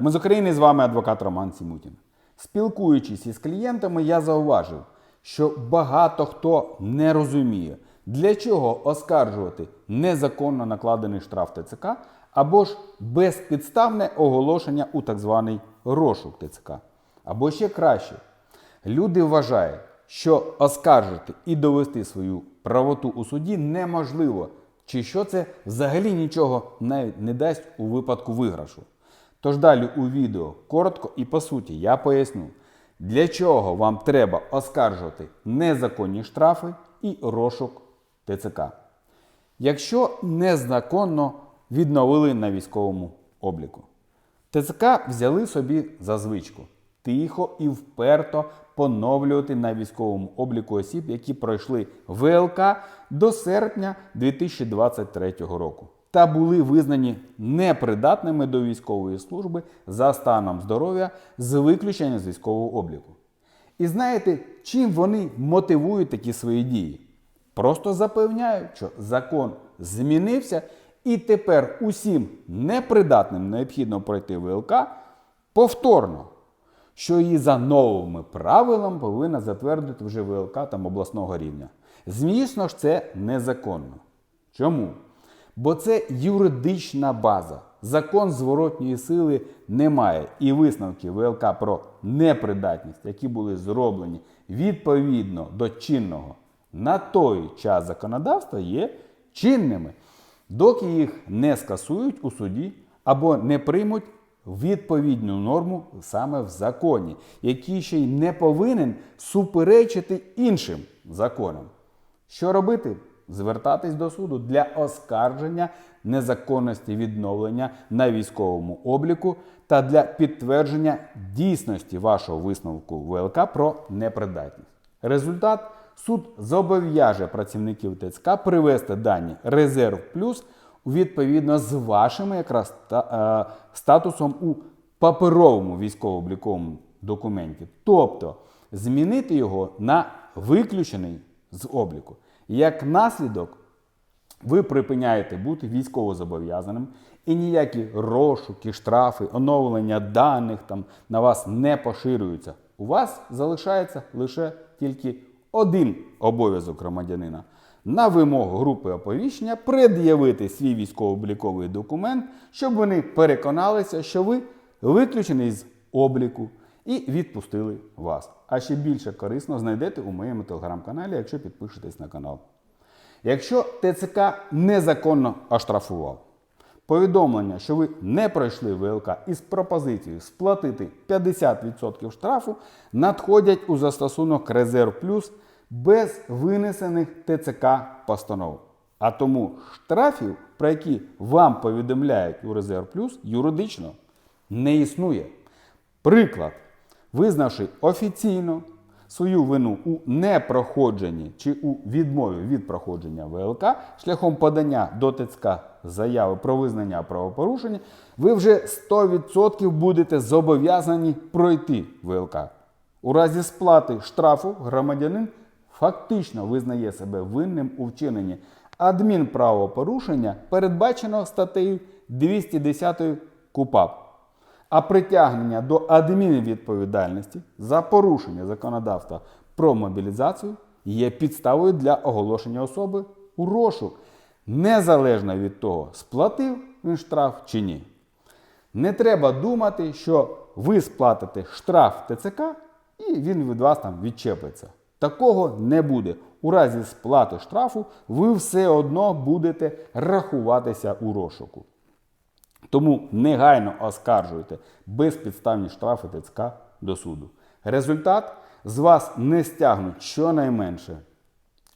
Ми з України з вами адвокат Роман Сімутін. Спілкуючись із клієнтами, я зауважив, що багато хто не розуміє, для чого оскаржувати незаконно накладений штраф ТЦК або ж безпідставне оголошення у так званий розшук ТЦК. Або ще краще, люди вважають, що оскаржити і довести свою правоту у суді неможливо, чи що це взагалі нічого навіть не дасть у випадку виграшу. Тож далі у відео коротко і по суті я поясню, для чого вам треба оскаржувати незаконні штрафи і розшук ТЦК. Якщо незаконно відновили на військовому обліку. ТЦК взяли собі за звичку тихо і вперто поновлювати на військовому обліку осіб, які пройшли ВЛК до серпня 2023 року та були визнані непридатними до військової служби за станом здоров'я з виключенням з військового обліку. І знаєте, чим вони мотивують такі свої дії? Просто запевняють, що закон змінився, і тепер усім непридатним необхідно пройти ВЛК повторно, що її за новими правилами повинна затвердити вже ВЛК там обласного рівня. Звісно ж, це незаконно. Чому? Бо це юридична база. Закон зворотньої сили немає. І висновки ВЛК про непридатність, які були зроблені відповідно до чинного на той час законодавства, є чинними, доки їх не скасують у суді або не приймуть відповідну норму саме в законі, який ще й не повинен суперечити іншим законам. Що робити? Звертатись до суду для оскарження незаконності відновлення на військовому обліку та для підтвердження дійсності вашого висновку ВЛК про непридатність. Результат суд зобов'яже працівників ТЦК привести дані резерв плюс відповідно з вашим якраз ста- е, статусом у паперовому військово-обліковому документі, тобто змінити його на виключений з обліку. Як наслідок, ви припиняєте бути військовозобов'язаним і ніякі розшуки, штрафи, оновлення даних там на вас не поширюються. У вас залишається лише тільки один обов'язок громадянина на вимогу групи оповіщення пред'явити свій військово-обліковий документ, щоб вони переконалися, що ви виключений з обліку і відпустили вас. А ще більше корисно знайдете у моєму телеграм-каналі, якщо підпишетесь на канал. Якщо ТЦК незаконно оштрафував, повідомлення, що ви не пройшли ВЛК із пропозицією сплатити 50% штрафу, надходять у застосунок Резерв Плюс без винесених ТЦК постанов. А тому штрафів, про які вам повідомляють у Резерв Плюс, юридично не існує. Приклад, визнавши офіційно свою вину у непроходженні чи у відмові від проходження ВЛК шляхом подання до ТЦК заяви про визнання правопорушення, ви вже 100% будете зобов'язані пройти ВЛК. У разі сплати штрафу громадянин фактично визнає себе винним у вчиненні адмінправопорушення, передбаченого статтею 210 КУПАП. А притягнення до адмінвідповідальності за порушення законодавства про мобілізацію є підставою для оголошення особи у розшук, незалежно від того, сплатив він штраф чи ні. Не треба думати, що ви сплатите штраф ТЦК і він від вас там відчепиться. Такого не буде. У разі сплати штрафу ви все одно будете рахуватися у розшуку. Тому негайно оскаржуйте безпідставні штрафи ТЦК до суду. Результат з вас не стягнуть щонайменше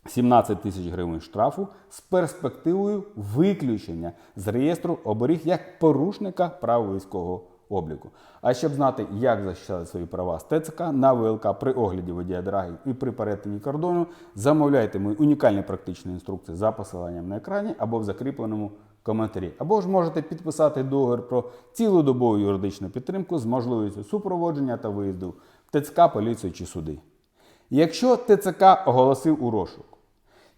17 тисяч гривень штрафу з перспективою виключення з реєстру оберіг як порушника прав військового обліку. А щоб знати, як захищати свої права з ТЦК на ВЛК при огляді водія драги і при перетині кордону, замовляйте мої унікальні практичні інструкції за посиланням на екрані або в закріпленому коментарі. Або ж можете підписати договір про цілодобову юридичну підтримку з можливістю супроводження та виїзду в ТЦК, поліцію чи суди. Якщо ТЦК оголосив у розшук,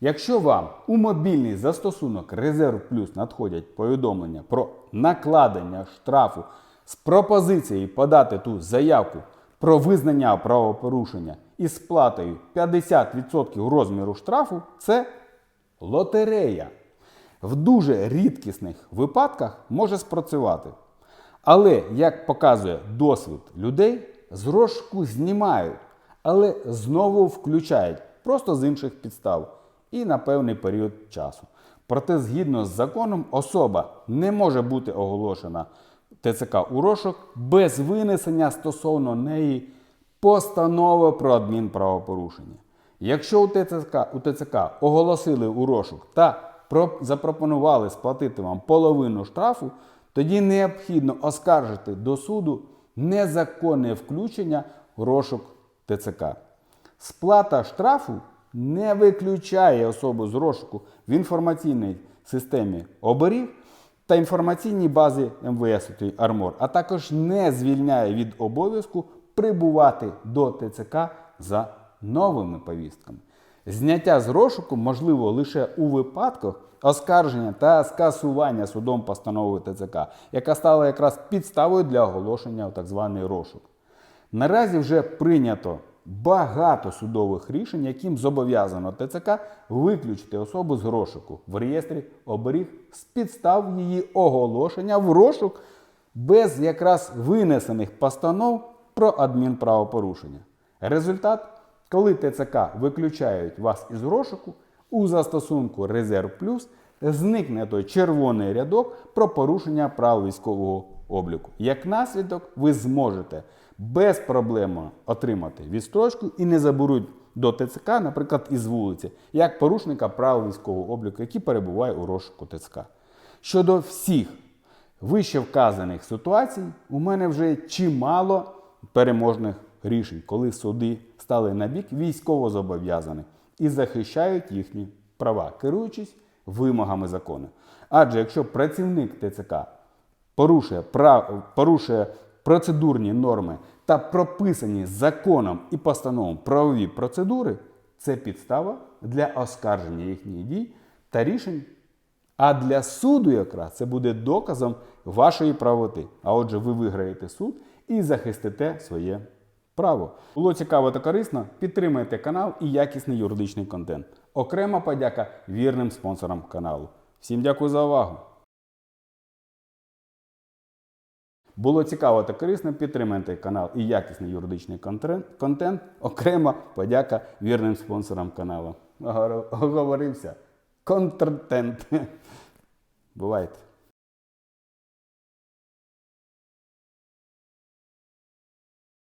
якщо вам у мобільний застосунок Резерв Плюс надходять повідомлення про накладення штрафу з пропозицією подати ту заявку про визнання правопорушення із сплатою 50% розміру штрафу це лотерея. В дуже рідкісних випадках може спрацювати. Але, як показує досвід людей, з розшуку знімають, але знову включають просто з інших підстав і на певний період часу. Проте, згідно з законом, особа не може бути оголошена ТЦК у розшук без винесення стосовно неї постанови про адмінправопорушення. Якщо у ТЦК, у ТЦК оголосили у розшук та запропонували сплатити вам половину штрафу, тоді необхідно оскаржити до суду незаконне включення в розшук ТЦК. Сплата штрафу не виключає особу з розшуку в інформаційній системі оберіг та інформаційній базі МВС Армор, а також не звільняє від обов'язку прибувати до ТЦК за новими повістками. Зняття з розшуку можливо лише у випадках оскарження та скасування судом постанови ТЦК, яка стала якраз підставою для оголошення в так званий розшук. Наразі вже прийнято багато судових рішень, яким зобов'язано ТЦК виключити особу з розшуку в реєстрі оберіг з підстав її оголошення в розшук без якраз винесених постанов про адмінправопорушення. Результат, коли ТЦК виключають вас із розшуку, у застосунку Резерв Плюс зникне той червоний рядок про порушення прав військового обліку. Як наслідок, ви зможете без проблем отримати відстрочку і не заберуть до ТЦК, наприклад, із вулиці, як порушника прав військового обліку, який перебуває у розшуку ТЦК. Щодо всіх вище вказаних ситуацій, у мене вже чимало переможних рішень, коли суди стали на бік військовозобов'язаних і захищають їхні права, керуючись вимогами закону. Адже якщо працівник ТЦК порушує, прав, порушує процедурні норми та прописані законом і постановом правові процедури, це підстава для оскарження їхніх дій та рішень. А для суду якраз це буде доказом вашої правоти. А отже, ви виграєте суд і захистите своє право. Було цікаво та корисно. Підтримайте канал і якісний юридичний контент. Окрема подяка вірним спонсорам каналу. Всім дякую за увагу! Було цікаво та корисно, підтримайте канал і якісний юридичний контент. Окрема подяка вірним спонсорам каналу. Оговорився. Контртент. Бувайте.